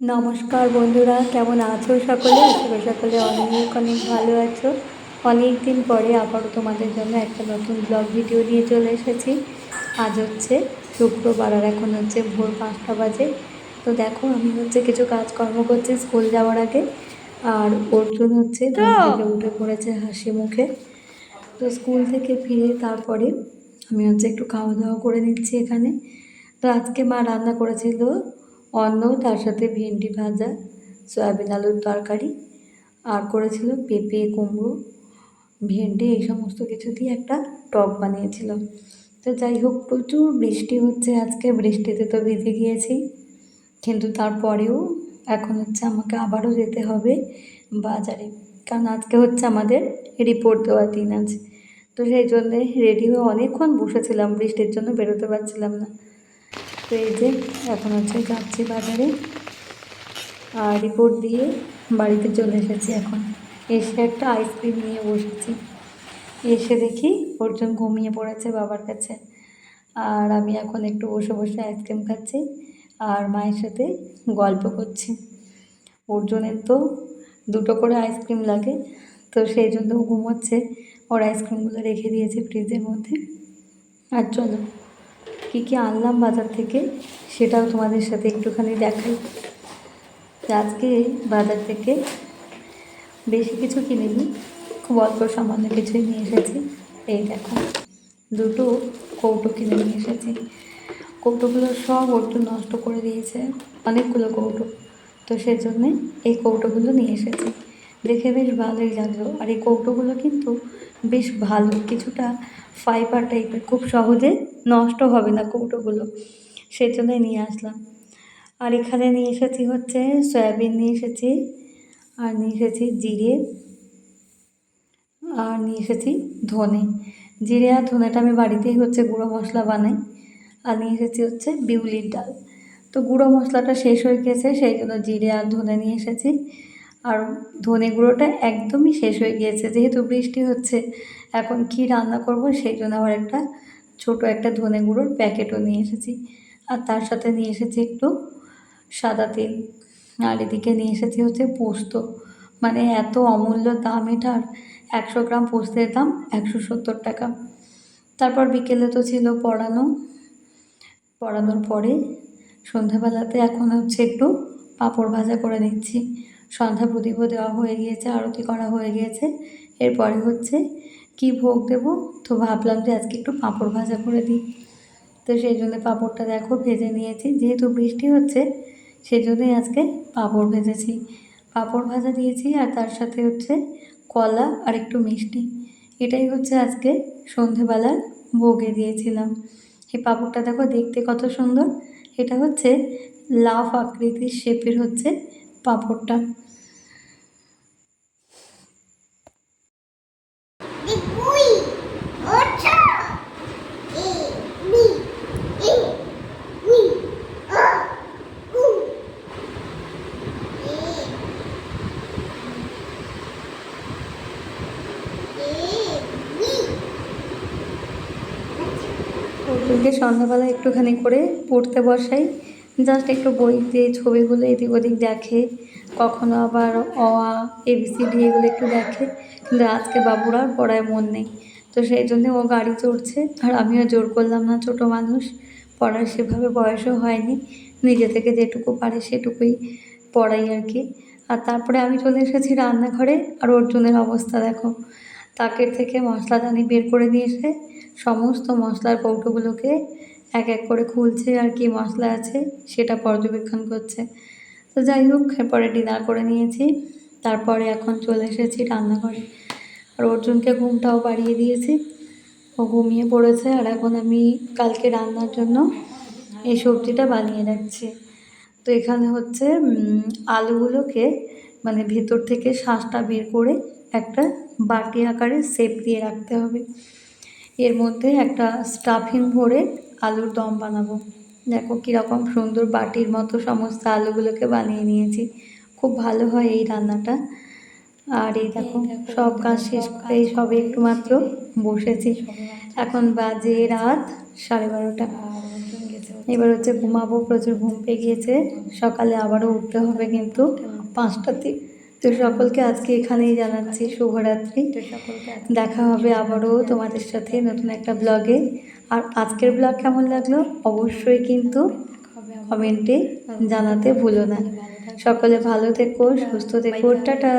নমস্কার বন্ধুরা, কেমন আছো সকলে? আশা সকলে অনেক অনেক ভালো আছো। অনেক দিন পরে আবারও তোমাদের জন্য একটা নতুন ব্লগ ভিডিও নিয়ে চলে এসেছি। আজ হচ্ছে শুক্রবার আর এখন হচ্ছে ভোর পাঁচটা বাজে। তো দেখো, আমি হচ্ছে কিছু কাজকর্ম করছি স্কুল যাওয়ার আগে। আর অর্জুন হচ্ছে উঠে পড়েছে হাসি মুখে। তো স্কুল থেকে ফিরে তারপরে আমি হচ্ছে একটু খাওয়া দাওয়া করে নিচ্ছি এখানে। তো আজকে মা রান্না করেছিল অন্ন, তার সাথে ভেন্ডি ভাজা, সয়াবিন আলুর তরকারি, আর করেছিল পেঁপে, কুমড়ো, ভেন্ডি, এই সমস্ত কিছু দিয়ে একটা টক বানিয়েছিল। তো যাই হোক, প্রচুর বৃষ্টি হচ্ছে আজকে, বৃষ্টিতে তো ভিজে গিয়েছি। কিন্তু তারপরেও এখন হচ্ছে আমাকে আবারও যেতে হবে বাজারে, কারণ আজকে হচ্ছে আমাদের রিপোর্ট দেওয়ার দিন আছে তো সেই জন্যে রেডি হয়ে অনেকক্ষণ বসেছিলাম, বৃষ্টির জন্য বেরোতে পারছিলাম না। তো এই যে, এখন হচ্ছে যাচ্ছি বাজারে। আর রিপোর্ট দিয়ে বাড়িতে চলে এসেছি এখন। এসে একটা আইসক্রিম নিয়ে বসেছি। এসে দেখি অর্জুন ঘুমিয়ে পড়েছে বাবার কাছে। আর আমি এখন একটু বসে বসে আইসক্রিম খাচ্ছি আর মায়ের সাথে গল্প করছি। অর্জুনের তো দুটো করে আইসক্রিম লাগে, তো সেই জন্য ঘুমোচ্ছে। ওর আইসক্রিমগুলো রেখে দিয়েছে ফ্রিজের মধ্যে। আর চলো। কী কী আনলাম বাজার থেকে সেটাও তোমাদের সাথে একটুখানি দেখাই। আজকে বাজার থেকে বেশি কিছু কিনিনি, খুব অল্প সামান্য কিছুই নিয়ে এসেছি। এই দেখো, দুটো কৌটো কিনে নিয়ে এসেছি। কৌটোগুলো সব একটু নষ্ট করে দিয়েছে, অনেকগুলো কৌটো। তো সেই জন্যে এই কৌটোগুলো নিয়ে এসেছি। দেখে বেশ ভালোই লাগল। আর এই কৌটোগুলো কিন্তু বেশ ভালো, কিছুটা ফাইবার টাইপের, খুব সহজে নষ্ট হবে না কৌটোগুলো। সেই জন্যই নিয়ে আসলাম। আর এখানে নিয়ে এসেছি হচ্ছে সয়াবিন নিয়ে এসেছি, আর নিয়ে এসেছি জিরে, আর নিয়ে এসেছি ধনে। জিরে আর ধনেটা আমি বাড়িতেই হচ্ছে গুঁড়ো মশলা বানাই, আর নিয়ে এসেছি হচ্ছে বিউলির ডাল। তো গুঁড়ো মশলাটা শেষ হয়ে গেছে, সেই জন্য জিরে আর ধনে নিয়ে এসেছি। আর ধনে গুঁড়োটা একদমই শেষ হয়ে গিয়েছে যেহেতু বৃষ্টি হচ্ছে, এখন কি রান্না করব সেই জন্য আবার একটা ছোট একটা ধনে গুঁড়োর প্যাকেটও নিয়ে এসেছি। আর তার সাথে নিয়ে এসেছি একটু সাদা তেল। আর এদিকে নিয়ে এসেছি হচ্ছে পোস্ত। মানে এত অমূল্য দাম এটার। একশো গ্রাম পোস্তের দাম একশো সত্তর টাকা। তারপর বিকেলে তো ছিল পড়ানো। পড়ানোর পরে সন্ধ্যাবেলাতে এখন হচ্ছে একটু পাঁপড় ভাজা করে নিচ্ছি। সন্ধ্যা প্রদীপও দেওয়া হয়ে গিয়েছে, আরতি করা হয়ে গিয়েছে। এরপরে হচ্ছে কি ভোগ দেব? তো ভাবলাম যে আজকে একটু পাঁপড় ভাজা করে দিই। তো সেই জন্য পাঁপড়টা দেখো ভেজে নিয়েছি। যেহেতু বৃষ্টি হচ্ছে, সেই জন্যই আজকে পাঁপড় ভেজেছি। পাঁপড় ভাজা দিয়েছি আর তার সাথে হচ্ছে কলা আর একটু মিষ্টি। এটাই হচ্ছে আজকে সন্ধেবেলার ভোগে দিয়েছিলাম। এই পাঁপড়টা দেখো দেখতে কত সুন্দর। এটা হচ্ছে লাভ আকৃতির শেপের হচ্ছে পাঁপড়টা। অর্জুনকে সন্ধ্যাবেলা একটুখানি করে পড়তে বসাই। জাস্ট একটু বইতে ছবিগুলো এদিক ওদিক দেখে, কখনো আবার অ, আ এবিসিডি এগুলো একটু দেখে। কিন্তু আজকে বাবুর আর পড়ায় মন নেই। তো সেই জন্য ও গাড়ি চড়ছে। আর আমিও জোর করলাম না, ছোটো মানুষ। পড়ার সেভাবে বয়সও হয়নি। নিজে থেকে যেটুকু পারে সেটুকুই পড়াই আর কি। আর তারপরে আমি চলে এসেছি রান্নাঘরে। আর অর্জুনের অবস্থা দেখো। তাকের থেকে মশলাদানি বের করে নিয়ে এসে সমস্ত মশলার কৌটোগুলোকে এক এক করে খুলছে আর কি মশলা আছে সেটা পর্যবেক্ষণ করছে। তো যাই হোক, এরপরে ডিনার করে নিয়েছি। তারপরে এখন চলে এসেছি রান্নাঘরে। আর অর্জুনকে ঘুমটাও বাড়িয়ে দিয়েছি। ও ঘুমিয়ে পড়েছে আর এখন আমি কালকে রান্নার জন্য এই সবজিটা বানিয়ে রাখছি। তো এখানে হচ্ছে আলুগুলোকে মানে ভেতর থেকে শ্বাসটা বের করে একটা বাটি আকারে শেপ দিয়ে রাখতে হবে। এর মধ্যে একটা স্টাফিং ভরে আলুর দম বানাবো। দেখো কীরকম সুন্দর বাটির মতো সমস্ত আলুগুলোকে বানিয়ে নিয়েছি। খুব ভালো হয় এই রান্নাটা। আর এই দেখো সব কাজ শেষ করে এই সবে একটু মাত্র বসেছি। এখন বাজে রাত সাড়ে বারোটা। এবার হচ্ছে ঘুমাবো প্রচুর ঘুম পেয়ে গিয়েছে। সকালে আবারও উঠতে হবে কিন্তু পাঁচটাতে তো সকলকে আজকে এখানেই জানাচ্ছি শুভরাত্রি। দেখা হবে আবারও তোমাদের সাথে নতুন একটা ব্লগে। আর আজকের ব্লগ কেমন লাগল? অবশ্যই কিন্তু কমেন্টে জানাতে ভুলো না। সকলে ভালো থেকো, সুস্থ থেকো, টাটা।